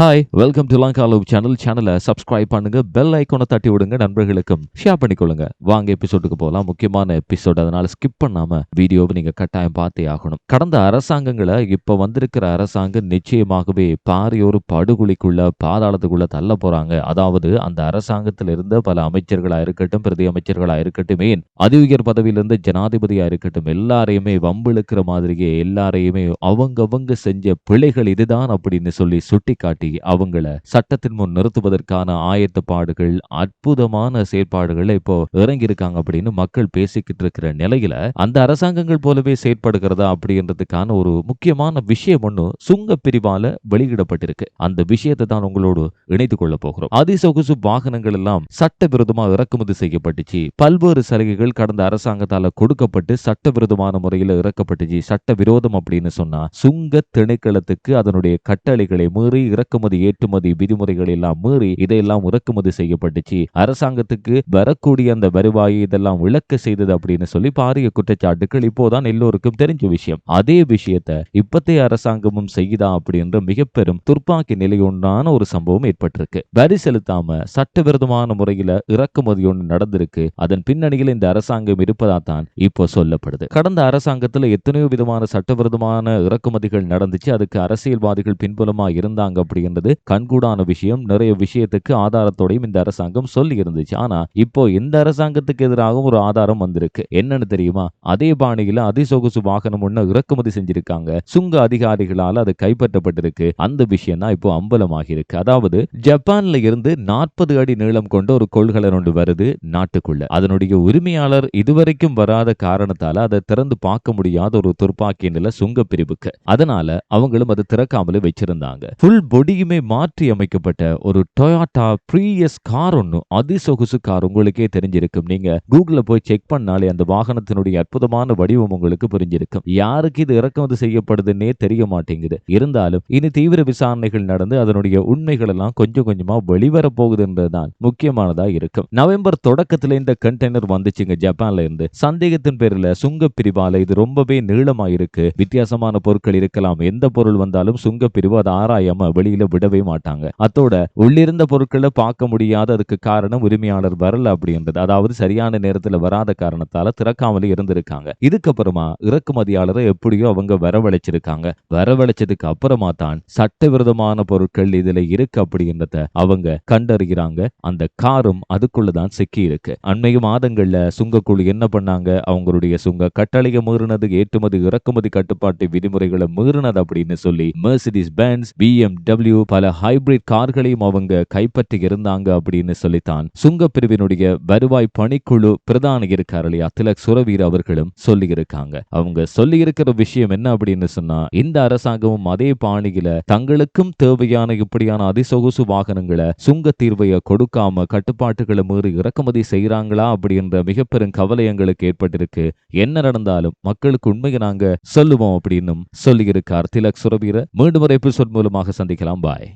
Hi welcome to Lankaloop channel சேனலை subscribe பண்ணுங்க bell ஐக்கோனை தட்டி விடுங்க நண்பர்களுக்கும் ஷேர் பண்ணிக்கொள்ளுங்க. வாங்க எபிசோடுக்கு போகலாம் முக்கியமான எபிசோட் அதனால ஸ்கிப் பண்ணாம வீடியோவை நீங்க கட்டாயம் பார்த்தே ஆகணும். கடந்த அரசாங்கங்களை இப்ப வந்திருக்கிற அரசாங்கம் நிச்சயமாகவே பாரியோரு படுகொலிக்குள்ள பாதாளத்துக்குள்ள தள்ள போறாங்க. அதாவது அந்த அரசாங்கத்தில் இருந்த பல அமைச்சர்களா இருக்கட்டும் பிரதி அமைச்சர்களா இருக்கட்டும் ஏன் அதி உயர் பதவியிலிருந்து ஜனாதிபதியா இருக்கட்டும் எல்லாரையுமே வம்பிழுக்கிற மாதிரியே எல்லாரையுமே அவங்கவங்க செஞ்ச பிழைகள் இதுதான் அப்படின்னு சொல்லி சுட்டி காட்டி அவங்கள சட்டத்தின் முன் நிறுத்துவதற்கான ஆயத்தப்பாடுகள் அற்புதமான செயற்பாடுகள் இப்போ இறங்கி இருக்காங்க அப்படின்னு மக்கள் பேசிக்கிட்டு இருக்கிற நிலையில அந்த அரசாங்கங்கள் போலவே செயற்படுகிறதா அப்படின்றதுக்கான ஒரு முக்கியமான விஷயம் ஒண்ணு சுங்க பிரிவால வெளியிடப்பட்டிருக்கு. அந்த விஷயத்தை தான் உங்களோடு இணைத்துக் கொள்ள போகிறோம். அதிசொகுசு வாகனங்கள் எல்லாம் சட்டவிரோதமா இறக்குமதி செய்யப்பட்டுச்சு. பல்வேறு சலுகைகள் கடந்த அரசாங்கத்தால கொடுக்கப்பட்டு சட்டவிரோதமான முறையில் இறக்கப்பட்டுச்சு. சட்டவிரோதம் அப்படின்னு சொன்னா சுங்க திணைக்களத்துக்கு அதனுடைய கட்டளைகளை மீறி இறக்குமதி ஏற்றுமதி விதிமுறைகள் எல்லாம் மீறி இதையெல்லாம் இறக்குமதி செய்யப்பட்டுச்சு. அரசாங்கத்துக்கு வரக்கூடிய அந்த வருவாயை இதெல்லாம் விளக்க செய்தது அப்படின்னு சொல்லி பாரிய குற்றச்சாட்டுகள் இப்போதான் எல்லோருக்கும் தெரிஞ்ச விஷயம். அதே விஷயத்த இப்பத்தைய அரசாங்கமும் செய்யுதா அப்படின்ற மிக பெரும் துர்ப்பாக்கி நிலை ஒரு சம்பவம் ஏற்பட்டிருக்கு. வரி செலுத்தாம சட்டவிரோதமான முறையில இறக்குமதி ஒன்று நடந்திருக்கு. அதன் பின்னணியில் இந்த அரசாங்கம் இருப்பதா தான் இப்போ சொல்லப்படுது. கடந்த அரசாங்கத்துல எத்தனையோ விதமான சட்டவிரோதமான இறக்குமதிகள் நடந்துச்சு. அதுக்கு அரசியல்வாதிகள் பின்புலமா இருந்தாங்க வருகின்றது கண்கூடான விஷயம். நிறைய விஷயத்துக்கு ஆதாரத்தோடையும் இந்த அரசாங்கம் சொல்லி இருந்துச்சு ஆனா இப்போ இந்த அரசாங்கத்துக்கு எதிராகவும் ஒரு ஆதாரம் வந்திருக்கு. என்னன்னு தெரியுமா? அதே பாணியில அதிசொகுசு வாகனம் ஒண்ணு இறக்குமதி செஞ்சிருக்காங்க. சுங்க அதிகாரிகளால அது கைப்பற்றப்பட்டிருக்கு. அந்த விஷயம் தான் இப்போ அம்பலமாகி இருக்கு அதாவது ஜப்பான்ல இருந்து நாற்பது அடி நீளம் கொண்ட ஒரு கொள்கலன் ஒன்று வருது நாட்டுக்குள்ள. அதனுடைய உரிமையாளர் இதுவரைக்கும் வராத காரணத்தால அதை திறந்து பார்க்க முடியாத ஒரு துர்ப்பாக்கிய நில சுங்க பிரிவுக்கு. அதனால அவங்களும் அதை திறக்காமலே வச்சிருந்தாங்க. ஃபுல் பொடி பொடியுமே மாற்றி அமைக்கப்பட்ட ஒரு டொயோட்டா ப்ரீயஸ் கார் ஒன்று அதிசொகுசு கார் உங்களுக்கே தெரிஞ்சிருக்கும். நீங்க கூகுளில் போய் செக் பண்ணாலே அந்த வாகனத்தினுடைய அற்புதமான வடிவம் உங்களுக்கு புரிஞ்சிருக்கும். யாருக்கு இது இறக்குமதி செய்யப்படுதுன்னே தெரிய மாட்டேங்குது. இருந்தாலும் இனி தீவிர விசாரணைகள் நடந்து அதனுடைய உண்மைகள் எல்லாம் கொஞ்சம் கொஞ்சமா வெளிவர போகுதுன்றதுதான் முக்கியமானதா இருக்கும். நவம்பர் தொடக்கத்துல இந்த கண்டெய்னர் வந்துச்சுங்க ஜப்பான்ல இருந்து. சந்தேகத்தின் பேர்ல சுங்க பிரிவால இது ரொம்பவே நீளமா இருக்கு வித்தியாசமான பொருட்கள் இருக்கலாம். எந்த பொருள் வந்தாலும் சுங்க பிரிவு அதை ஆராயாம வெளியில் விடவே மாட்டாங்க. அத்தோட உள்ளிருந்த பொருட்களை பார்க்க முடியாத அதுக்கு காரணம் உரிமையாளர் வரல அப்படின்றது. அதாவது சரியான நேரத்துல வராத காரணத்தால திறக்காமலே இருந்திருக்காங்க. இதுக்கப்புறமா இறக்குமதியாளரை எப்படியோ அவங்க வரவழைச்சிருக்காங்க. வரவழைச்சதுக்கு அப்புறமா தான் சட்டவிரோதமான பொருட்கள் இதுல இருக்கு அப்படின்றத அவங்க கண்டறிகிறாங்க. அந்த காரும் அதுக்குள்ளதான் சிக்கி இருக்கு அண்மைய மாதங்கள்ல சுங்கக்குழு என்ன பண்ணாங்க? அவங்களுடைய சுங்க கட்டளையை மீறினது ஏற்றுமதி இறக்குமதி கட்டுப்பாட்டு விதிமுறைகளை மீறினது அப்படின்னு சொல்லி மெர்சிடிஸ் பென்ஸ் பிஎம்டபிள்யூ பல ஹைபிரிட் கார்களையும் அவங்க கைப்பற்றி இருந்தாங்க அப்படின்னு சொல்லித்தான் சுங்க பிரிவினுடைய வருவாய் பணிக்குழு பிரதான இருக்கார் இல்லையா? திலக் சுரவீர் அவர்களும் சொல்லி இருக்காங்க அவங்க சொல்லி இருக்கிற விஷயம் என்ன அப்படின்னு சொன்னா இந்த அரசாங்கமும் அதே பாணியில தங்களுக்கும் தேவையான இப்படியான அதிசொகுசு வாகனங்களை சுங்க தீர்வையை கொடுக்காம கட்டுப்பாட்டுகளை மீறி இறக்குமதி செய்யறாங்களா அப்படின்ற மிக பெரும் கவலை எங்களுக்கு ஏற்பட்டிருக்கு. என்ன நடந்தாலும் மக்களுக்கு உண்மையை நாங்க சொல்லுவோம் அப்படின்னு சொல்லி இருக்கார் திலக் சுரவீர. மீண்டும் ஒரு எபிசோட் மூலமாக சந்திக்கலாம். பாய்